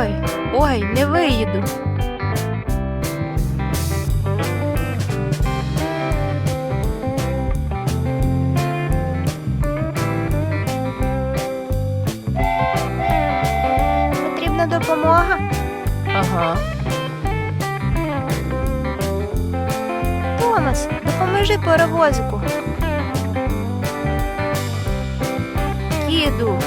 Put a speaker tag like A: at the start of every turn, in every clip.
A: Ой, ой, не виїду.
B: Потрібна допомога.
A: Ага.
B: Томас, допоможи паровозику.
A: Їду.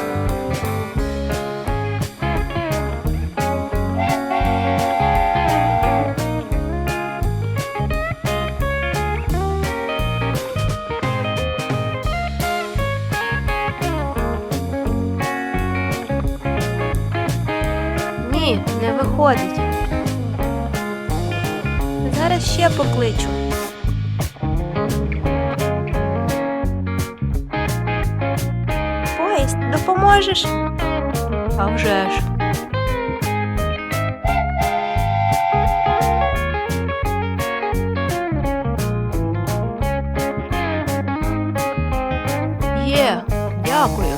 A: Ні, не виходить.
B: Зараз ще покличу. Поїзд, допоможеш?
A: А вже ж. Є, дякую.